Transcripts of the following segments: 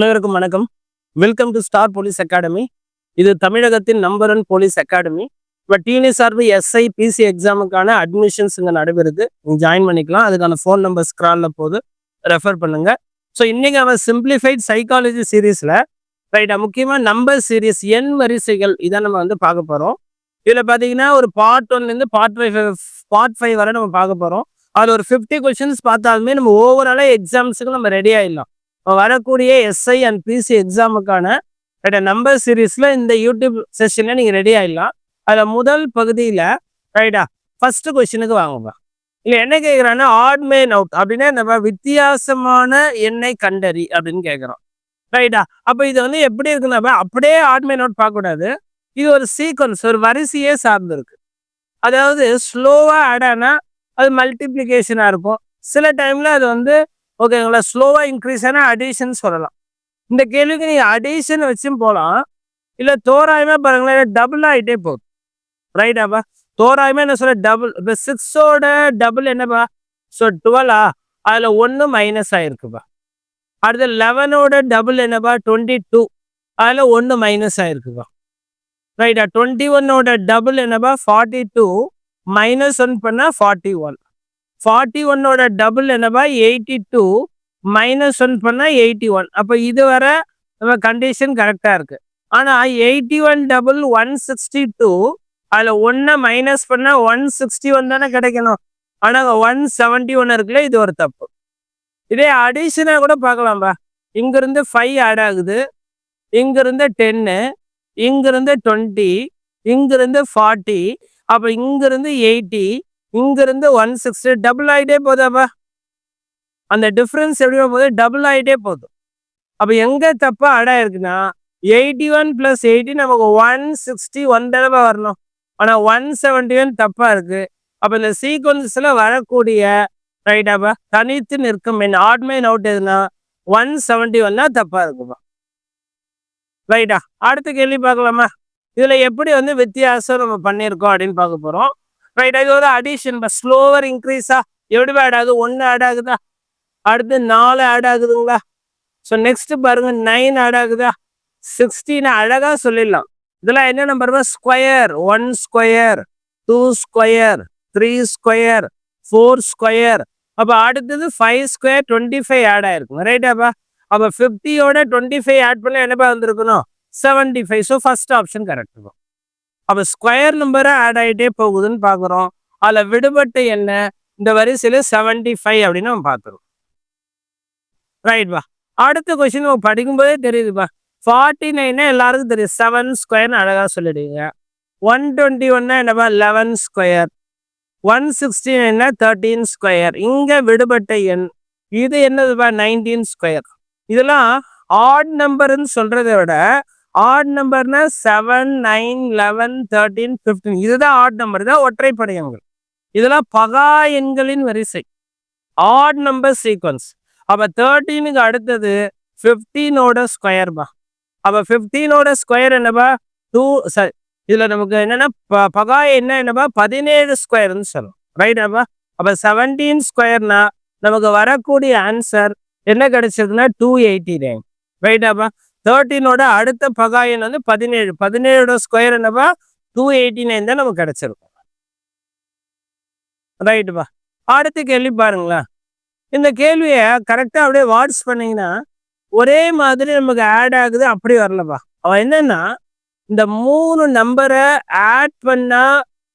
அனைவருக்கும் வணக்கம். Welcome to star police academy இது தமிழகத்தின் நம்பர் ஒன் போலீஸ் அகாடமி இப்போ டிஎன்எஸ்ஆர்பி எஸ்ஐ பிசி எக்ஸாமுக்கான அட்மிஷன்ஸ் இங்கே நடைபெறுது. நீங்கள் ஜாயின் பண்ணிக்கலாம். அதுக்கான ஃபோன் நம்பர் ஸ்க்ராலில் போது ரெஃபர் பண்ணுங்க. ஸோ இன்னைக்கு அவன் சிம்பிளிஃபைட் சைக்காலஜி சீரீஸில் ரைட்டா முக்கியமாக நம்பர் சீரீஸ் எண் வரிசைகள் இதை நம்ம வந்து பார்க்க போகிறோம் இதில் பார்த்தீங்கன்னா ஒரு பார்ட் ஒன்லேருந்து பார்ட் ஃபைவ் பார்ட் ஃபைவ் வரை நம்ம பார்க்க போகிறோம் அதில் ஒரு ஃபிஃப்டி கொஷின்ஸ் பார்த்தாலுமே நம்ம ஓவராலாக எக்ஸாம்ஸுக்கு நம்ம ரெடி ஆயிடலாம். வரக்கூடிய எஸ்ஐ அண்ட் பிசி எக்ஸாமுக்கான நம்பர் சீரீஸில் இந்த யூடியூப் செஷனில் நீங்கள் ரெடி ஆயிடலாம். அதில் முதல் பகுதியில் ரைட்டா ஃபஸ்ட்டு கொஷினுக்கு வாங்குங்க இல்லை என்ன கேட்குறாங்கன்னா ஆட் மேன் அவுட் அப்படின்னா நம்ம வித்தியாசமான எண்ணெய் கண்டறி அப்படின்னு கேட்குறோம் ரைட்டா அப்போ இது வந்து எப்படி இருக்குன்னா அப்படியே ஆட் மேன் அவுட் பார்க்கக்கூடாது. இது ஒரு சீக்வன்ஸ் ஒரு வரிசையே சார்ந்துருக்கு. அதாவது ஸ்லோவாக ஆட் ஆனால் அது மல்டிப்ளிகேஷனாக இருக்கும். சில டைமில் அது வந்து ஓகேங்களா ஸ்லோவாக இன்க்ரீஸ் ஆனால் அடிஷன் சொல்லலாம். இந்த கேள்விக்கு நீங்கள் அடிஷன் வச்சும் போகலாம் இல்லை தோராயமாக பாருங்களேன் டபுள் ஆகிட்டே போகுது. ரைட்டாப்பா தோராயமாக என்ன சொல்ல டபுள் இப்போ சிக்ஸோட டபுள் என்னப்பா? ஸோ டுவெலா அதில் ஒன்று மைனஸ் ஆகிருக்குப்பா அடுத்து லெவனோட டபுள் என்னப்பா? டுவெண்ட்டி டூ அதில் ஒன்று மைனஸ் ஆகிருக்குப்பா ரைட்டா டுவெண்ட்டி ஒன்னோட டபுள் என்னப்பா? ஃபார்ட்டி டூ மைனஸ் ஒன் பண்ணால் ஃபார்ட்டி ஒன் ஃபார்ட்டி ஒன்னோட டபுள் என்னப்பா? எயிட்டி டூ மைனஸ் ஒன் பண்ணால் எயிட்டி ஒன் அப்போ இது வர நம்ம கண்டிஷன் கரெக்டாக இருக்கு. ஆனால் eighty one double one sixty two அதில் ஒன்றை மைனஸ் பண்ணால் ஒன் சிக்ஸ்டி ஒன் தானே கிடைக்கணும். ஆனால் ஒன் செவன்ட்டி ஒன் இருக்குல்ல இது ஒரு தப்பு. இதே அடிஷனாக கூட பார்க்கலாம்பா. இங்கிருந்து ஃபைவ் ஆட் ஆகுது. இங்கிருந்து டென்னு இங்கிருந்து டுவெண்ட்டி இங்கிருந்து ஃபார்ட்டி அப்போ இங்கிருந்து எயிட்டி இங்கிருந்து ஒன் சிக்ஸ்டி டபுள் ஆகிட்டே போதாப்பா அந்த டிஃப்ரென்ஸ் எப்படி போகுது? டபுள் ஆகிட்டே போதும் அப்போ எங்கே தப்பாக அடா இருக்குன்னா எயிட்டி ஒன் ப்ளஸ் எயிட்டி நமக்கு ஒன் சிக்ஸ்டி ஒன் தடவை வரணும். ஆனால் ஒன் செவன்டி ஒன் தப்பாக இருக்குது அப்போ இந்த சீக்வன்ஸில் வரக்கூடிய ரைட்டாப்பா தனித்து நிற்கும். மெயின் ஆட் மைன் அவுட் எதுனா ஒன் செவன்டி ஒன்னா தப்பாக இருக்குப்பா. ரைட்டா அடுத்த கேள்வி பார்க்கலாமா? இதில் எப்படி வந்து வித்தியாசம் நம்ம பண்ணியிருக்கோம் அப்படின்னு பார்க்க போகிறோம் ரைட் இது ஒரு அடிஷன் ஸ்லோவர் இன்க்ரீஸா எப்படி ஆட் ஆகுது? ஒன்று ஆட் ஆகுதா? அடுத்து நாலு ஆட் ஆகுதுங்களா? ஸோ நெக்ஸ்ட் பாருங்க நைன் ஆட் ஆகுதா? சிக்ஸ்டீன் அழகா சொல்லிடலாம். இதெல்லாம் என்ன number square one square two square three square four square அப்போ அடுத்தது five square twenty five add ஆயிருக்கும் ரைட்டாப்பா அப்போ ஃபிஃப்டியோட டுவெண்ட்டி ஃபைவ் ஆட் பண்ணால் என்னப்பா வந்திருக்கணும்? Seventy five so first option correct இருக்கும். அப்போ ஸ்கொயர் நம்பரை ஆட் ஆகிட்டே போகுதுன்னு பார்க்குறோம் அதில் விடுபட்ட என்ன? இந்த வரிசையில் செவன்டி ஃபைவ் அப்படின்னு நம்ம பார்த்துருவோம். ரைட்பா அடுத்த கொஸ்டின் நம்ம படிக்கும்போதே தெரியுதுப்பா ஃபார்ட்டி நைன்னா எல்லாருக்கும் தெரியும். செவன் ஸ்கொயர்னு அழகாக சொல்லிடுவீங்க ஒன் டுவெண்ட்டி ஒன்னா என்னப்பா லெவன் ஸ்கொயர் ஒன் சிக்ஸ்டி நைன்னா தேர்ட்டீன் ஸ்கொயர் இங்கே விடுபட்ட எண். இது என்னதுப்பா நைன்டீன் ஸ்கொயர் இதெல்லாம் ஆட் நம்பர்னு சொல்றதை விட add நம்பர்னா seven nine eleven thirteen fifteen இதுதான் ஆட் நம்பர் தான் ஒற்றைப்படை எண்கள் இதெல்லாம் பகா எண்களின் வரிசை. ஆட் நம்பர் சீக்வன்ஸ் அப்போ தேர்ட்டீனுக்கு அடுத்தது ஃபிஃப்டீனோட ஸ்கொயர்பா அப்போ ஃபிஃப்டீனோட ஸ்கொயர் என்னப்பா? டூ சரி இதில் நமக்கு என்னென்னா ப பகா என்ன என்னப்பா? பதினேழு ஸ்கொயர்னு சொல்லும் ரைட்டாப்பா அப்போ செவன்டீன் ஸ்கொயர்னா நமக்கு வரக்கூடிய ஆன்சர் என்ன கிடைச்சிருக்குன்னா டூ எயிட்டி நைன் ரைட்டாப்பா தேர்ட்டீனோட அடுத்த பகாயன் வந்து பதினேழு. பதினேழோட ஸ்கொயர் என்னப்பா? டூ எயிட்டி நைன் தான் நமக்கு கிடைச்சிருக்கும் ரைட்டுப்பா அடுத்த கேள்வி பாருங்களேன் இந்த கேள்வியை கரெக்டாக அப்படியே வாட்ஸ் பண்ணிங்கன்னா ஒரே மாதிரி நமக்கு ஆட் ஆகுது அப்படி வரலப்பா. அவன் என்னன்னா இந்த மூணு நம்பரை ஆட் பண்ணா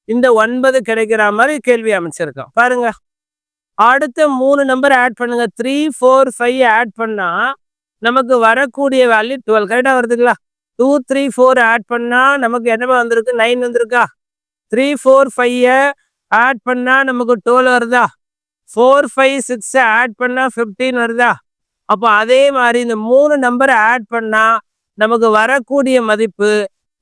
இந்த ஒன்பது கிடைக்கிற மாதிரி கேள்வி அமைச்சிருக்கான். பாருங்க. அடுத்த மூணு நம்பர் ஆட் பண்ணுங்க. த்ரீ ஃபோர் ஃபைவ் ஆட் பண்ணால் நமக்கு வரக்கூடிய வேல்யூ டுவெல் கரெக்டாக வருதுங்களா? டூ த்ரீ ஃபோர் ஆட் பண்ணால் நமக்கு என்னமா வந்திருக்கு? நைன் வந்திருக்கா? த்ரீ ஃபோர் ஃபைவை ஆட் பண்ணால் நமக்கு டுவெல் வருதா? ஃபோர் ஃபைவ் சிக்ஸை ஆட் பண்ணால் ஃபிஃப்டீன் வருதா? அப்போ அதே மாதிரி இந்த மூணு நம்பரை ஆட் பண்ணால் நமக்கு வரக்கூடிய மதிப்பு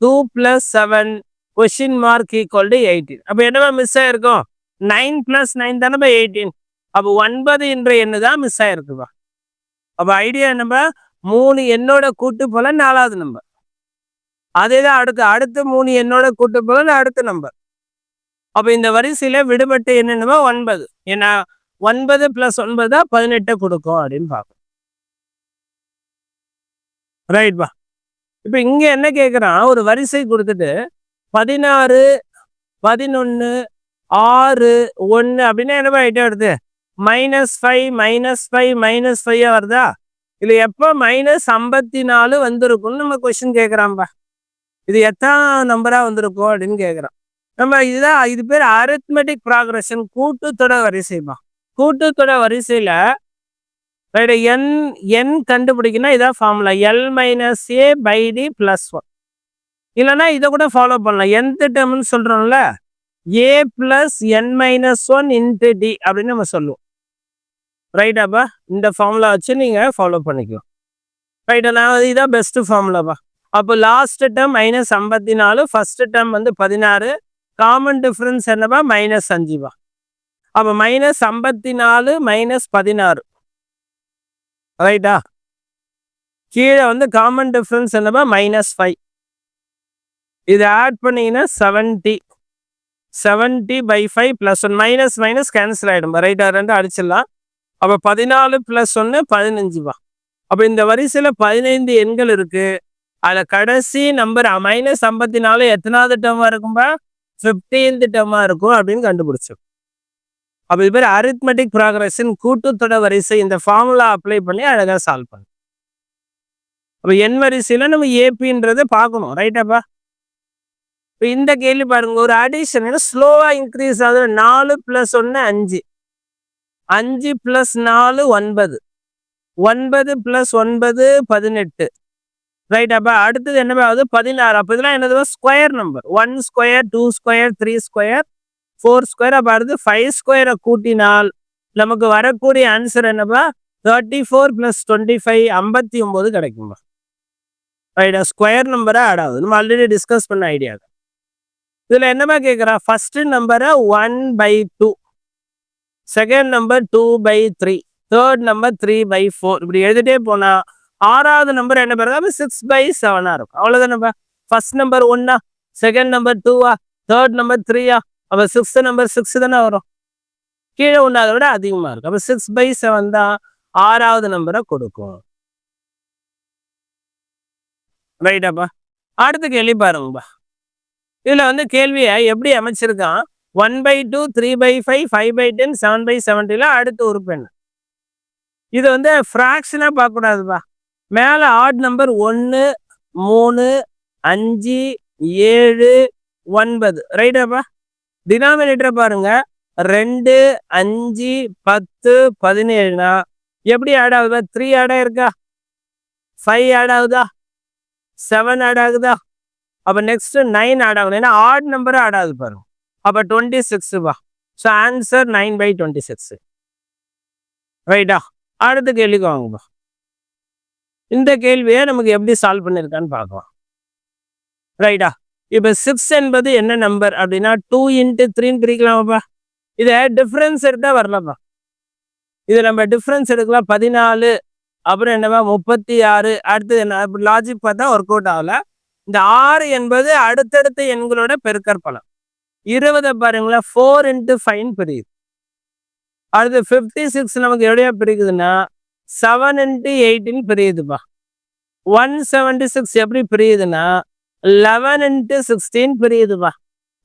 two plus seven question mark equal to eighteen அப்போ என்னவா மிஸ் ஆகிருக்கும் நைன் ப்ளஸ் நைன் தானே எயிட்டீன் அப்போ ஒன்பது என்ற எண்ணு தான் மிஸ் ஆகிருக்குவா அப்போ ஐடியா நம்ம மூணு எண்ணோட கூட்டு போல நாலாவது நம்பர் அதே தான் அடுத்து அடுத்து மூணு எண்ணோட கூட்டு போல அடுத்த நம்பர் அப்போ இந்த வரிசையில விடுபட்டு என்னென்னமோ ஒன்பது. ஏன்னா ஒன்பது ப்ளஸ் ஒன்பது தான் பதினெட்டை கொடுக்கும் அப்படின்னு பார்க்கணும் ரைட்பா இப்போ இங்க என்ன கேட்குறான் ஒரு வரிசை கொடுத்துட்டு பதினாறு பதினொன்று ஆறு ஒன்று அப்படின்னா என்னப்பா ஐட்டம் எடுத்து? Minus five minus five minus five வருதா? இது எப்போ மைனஸ் ஐம்பத்தி நாலு வந்திருக்கும்னு நம்ம கொஸ்டின் கேட்குறான்பா இது எத்தனை நம்பராக வந்திருக்கும் அப்படின்னு கேட்குறான் நம்ம இதுதான் இது பேர் அரித்மெட்டிக் ப்ராக்ரஷன் கூட்டுத்தொட வரிசைமா கூட்டுத்தொட வரிசையில் என் என் கண்டுபிடிக்கணும் இதான் formula L minus A by D plus one இல்லைன்னா இதை கூட ஃபாலோ பண்ணலாம். எந்த டேர்ம்னு சொல்கிறோம்ல A plus N minus one into D அப்படின்னு நம்ம சொல்லுவோம். ரைட்டாப்பா இந்த ஃபார்முலா வச்சு நீங்கள் ஃபாலோ பண்ணிக்கலாம் ரைட்டா நான் இதுதான் பெஸ்ட்டு ஃபார்முலாப்பா அப்போ லாஸ்ட் டேர்ம் மைனஸ் ஐம்பத்தி நாலு ஃபஸ்ட்டு டேர்ம் வந்து பதினாறு. காமன் டிஃப்ரென்ஸ் என்னப்பா? மைனஸ் அஞ்சுப்பா அப்போ மைனஸ் ஐம்பத்தி நாலு மைனஸ் பதினாறு ரைட்டா கீழே வந்து காமன் டிஃப்ரென்ஸ் என்னப்பா? மைனஸ் ஃபைவ் இது ஆட் பண்ணிங்கன்னா seventy seventy by five plus one minus minus cancel ஆகிடும் ரைட்டா ரெண்டு அடிச்சிடலாம். அப்போ பதினாலு ப்ளஸ் ஒன்று பதினஞ்சுப்பா அப்போ இந்த வரிசையில் பதினைந்து எண்கள் இருக்குது அதில் கடைசி நம்பர் மைனஸ் ஐம்பத்தி நாலு எத்தனாவது டேர்மாக இருக்கும்பா ஃபிஃப்டீன்த் டேர்மாக இருக்கும் அப்படின்னு கண்டுபிடிச்சோம் அப்போ இது பேர் அரித்மெட்டிக் ப்ராக்ரஸின் கூட்டுத்தொட வரிசை. இந்த ஃபார்முலா அப்ளை பண்ணி அழகாக சால்வ் பண்ணும் அப்போ என் வரிசையில் நம்ம ஏபின்றதை பார்க்கணும். ரைட்டாப்பா இப்போ இந்த கேள்வி பாருங்க. ஒரு அடிஷன் ஸ்லோவாக இன்க்ரீஸ் ஆகுது. நாலு ப்ளஸ் ஒன்று அஞ்சு. அஞ்சு ப்ளஸ் நாலு ஒன்பது. ஒன்பது ப்ளஸ் ஒன்பது பதினெட்டு. ரைட் அப்போ அடுத்தது என்ன ஆகுது பதினாறு. அப்போ இதெல்லாம் என்னது? Square number one square two square three square four square அப்போ அடுத்து ஃபைவ் ஸ்கொயரை கூட்டினால் நமக்கு வரக்கூடிய ஆன்சர் என்னப்பா thirty four plus twenty five ஐம்பத்தி ஒம்பது கிடைக்கும்பா ரைட்டா ஸ்கொயர் நம்பராக ஆட் ஆகுது. நம்ம ஆல்ரெடி டிஸ்கஸ் பண்ண ஐடியா இதில் என்னமா கேட்குறா ஃபஸ்ட்டு நம்பரை one by two second number two by three third number three by four இப்படி எழுதிட்டே போனால் ஆறாவது நம்பர் என்ன பேர்? சிக்ஸ் பை செவனாக இருக்கும். அவ்வளோதானப்பா ஃபர்ஸ்ட் நம்பர் ஒன்னா செகண்ட் நம்பர் டூவா தேர்ட் நம்பர் த்ரீயா அப்போ சிக்ஸ்த் நம்பர் சிக்ஸ் தானே வரும். கீழே ஒன்றாத விட அதிகமாக இருக்கும் அப்போ சிக்ஸ் பை செவன் தான் ஆறாவது நம்பரை கொடுக்கும். ரைட்டாப்பா அடுத்த கேள்வி பாருங்கப்பா. இதில் வந்து கேள்வியை எப்படி அமைச்சிருக்கான்? One by two three by five five by ten seven by செவன்ட்டியில் அடுத்த உறுப்பு என்ன இது வந்து ஃப்ராக்ஷனாக பார்க்கக்கூடாதுப்பா. மேலே ஆட் நம்பர் ஒன்று மூணு அஞ்சு ஏழு ஒன்பது. ரைட்டாப்பா டினாமினேட்டரை பாருங்க. ரெண்டு அஞ்சு பத்து பதினேழுனா எப்படி ஆட் ஆகுதா? த்ரீ ஆட் ஆயிருக்கா? ஃபைவ் ஆட் ஆகுதா? செவன் ஆட் ஆகுதா? அப்போ நெக்ஸ்ட் நைன் ஆட் ஆகுது ஏன்னா ஆட் நம்பரும் ஆட் ஆகுது பாருங்க. அப்போ twenty சிக்ஸுப்பா so answer nine by twenty six ரைட்டா அடுத்த கேள்விக்கு வாங்கப்பா இந்த கேள்வியை நமக்கு எப்படி சால்வ் பண்ணியிருக்கான்னு பார்க்கலாம். ரைட்டா இப்போ சிக்ஸ் என்பது என்ன நம்பர் அப்படின்னா டூ இன்ட்டு த்ரீன்னு பிரிக்கலாமாப்பா இதை டிஃப்ரென்ஸ் எடுத்தால் வரலாம்ப்பா இது நம்ம டிஃப்ரென்ஸ் எடுக்கலாம். பதினாலு அப்புறம் என்னவா? முப்பத்தி ஆறு அடுத்தது என்ன? லாஜிக் பார்த்தா ஒர்க் அவுட் ஆகல. இந்த ஆறு என்பது அடுத்தடுத்த எண்களோட பெருக்கற்பலம் இருபதை பாருங்களேன் ஃபோர் இன்ட்டு ஃபைன் பிரியுது. அடுத்து ஃபிஃப்டி சிக்ஸ் நமக்கு எப்படியா பிரிக்குதுன்னா செவன் இன்ட்டு எயிட்டின் பிரியுதுப்பா. ஒன் செவன்டி சிக்ஸ் எப்படி பிரியுதுன்னா லெவன் இன்ட்டு சிக்ஸ்டீன் பிரியுதுப்பா.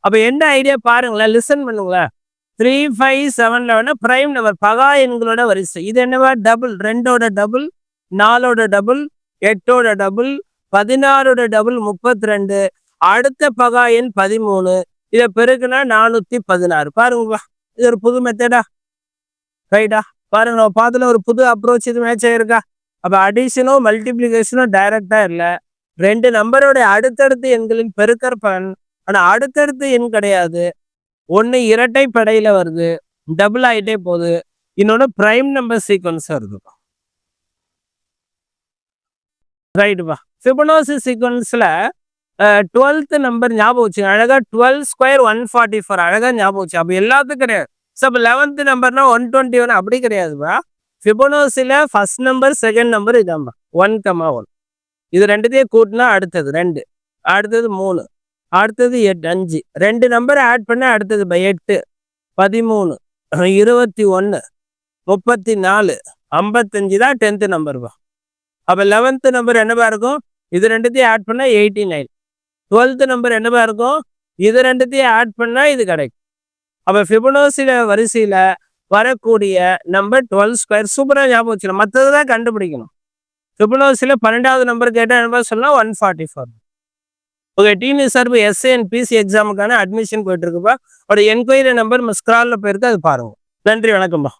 அப்போ என்ன ஐடியா பாருங்களேன் லிசன் பண்ணுங்களேன். Three five seven eleven prime number பகா எண்களோட வரிசை. இது என்னவா? டபுள் ரெண்டோட டபுள் நாலோட டபுள் எட்டோட டபுள் பதினாறோட டபுள் முப்பத்தி ரெண்டு அடுத்த பகா எண் பதிமூணு. இதை பெருக்குனா நானூற்றி பதினாறு. பாருங்கப்பா இது ஒரு புது மெத்தடா ரைட்டா பாருங்க நம்ம பார்த்துல ஒரு புது அப்ரோச் இது மேட்ச் ஆயிருக்கா? அப்போ அடிஷனோ மல்டிப்ளிகேஷனும் டைரக்டா இல்லை. ரெண்டு நம்பரோட அடுத்தடுத்து எண்களின் பெருக்கற் பலன் ஆனால் அடுத்தடுத்து எண் கிடையாது. ஒன்று இரட்டை படையில வருது டபுள் ஆகிட்டே போகுது. இன்னொன்று பிரைம் நம்பர் சீக்வன்ஸ் வருது. ரைட்டுப்பா ஃபிபனோசி சீக்வன்ஸில் டுவெல்த் நம்பர் ஞாபகம் வச்சு அழகாக twelve square one forty four அழகாக ஞாபகம் வச்சு. அப்போ எல்லாத்துக்கும் கிடையாது. ஸோ அப்போ லெவன்த் நம்பர்னா ஒன் டுவெண்ட்டி ஒன் அப்படி கிடையாதுப்பா. ஃபிபனோசில ஃபர்ஸ்ட் நம்பர் செகண்ட் நம்பர் இதாம்மா. ஒன் கம்மா ஒன் இது ரெண்டுத்தையும் கூட்டினா அடுத்தது ரெண்டு. அடுத்தது மூணு. அடுத்தது எட்டு அஞ்சு. ரெண்டு நம்பர் ஆட் பண்ண அடுத்தது பை எட்டு. பதிமூணு. இருபத்தி ஒன்று முப்பத்தி நாலு. ஐம்பத்தஞ்சு தான் டென்த்து நம்பர் பா அப்போ லெவன்த்து நம்பர் என்னவா இருக்கும்? இது ரெண்டுத்தையும் ஆட் பண்ணால் எயிட்டி நைன் டுவெல்த்து நம்பர் என்னவா இருக்கும்? இது ரெண்டுத்தையும் ஆட் பண்ணால் இது கிடைக்கும். அப்போ ஃபிபனோசில வரிசையில் வரக்கூடிய நம்பர் டுவெல் ஸ்கொயர் சூப்பராக ஞாபகம் வச்சுக்கலாம் மற்றது தான் கண்டுபிடிக்கணும். ஃபிபனோசில பன்னெண்டாவது நம்பர் கேட்டால் என்ன சொல்லலாம் ஒன் ஃபார்ட்டி ஃபோர் ஓகே டிஎன்இ சார்பு எஸ்ஏ அண்ட் பிசி எக்ஸாமுக்கான அட்மிஷன் போயிட்டு இருக்குப்பா அவரோட என்கொயரி நம்பர் ஸ்க்ராலில் போயிருக்கு அது பாருங்க. நன்றி வணக்கம்ப்பா